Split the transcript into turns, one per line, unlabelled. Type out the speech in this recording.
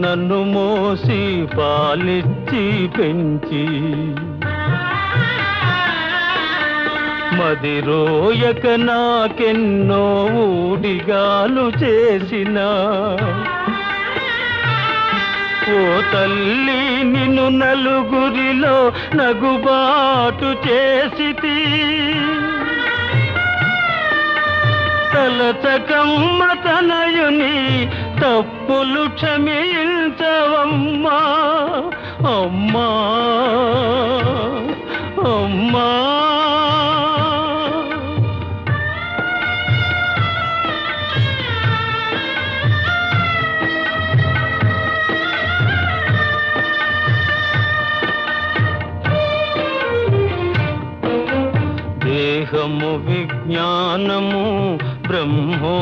నన్ను మోసి పాలిచ్చి పెంచి. మదిరోయక నాకెన్నో ఊడిగాలు చేసిన. ఓ తల్లి నిన్ను నలుగురిలో నగుబాటు చేసితి. తలచకమ్మ తనయుని తప్పులు క్షమించవమ్మా అమ్మా అమ్మా దేహము విజ్ఞానము బ్రహ్మోపదేశమిచ్చి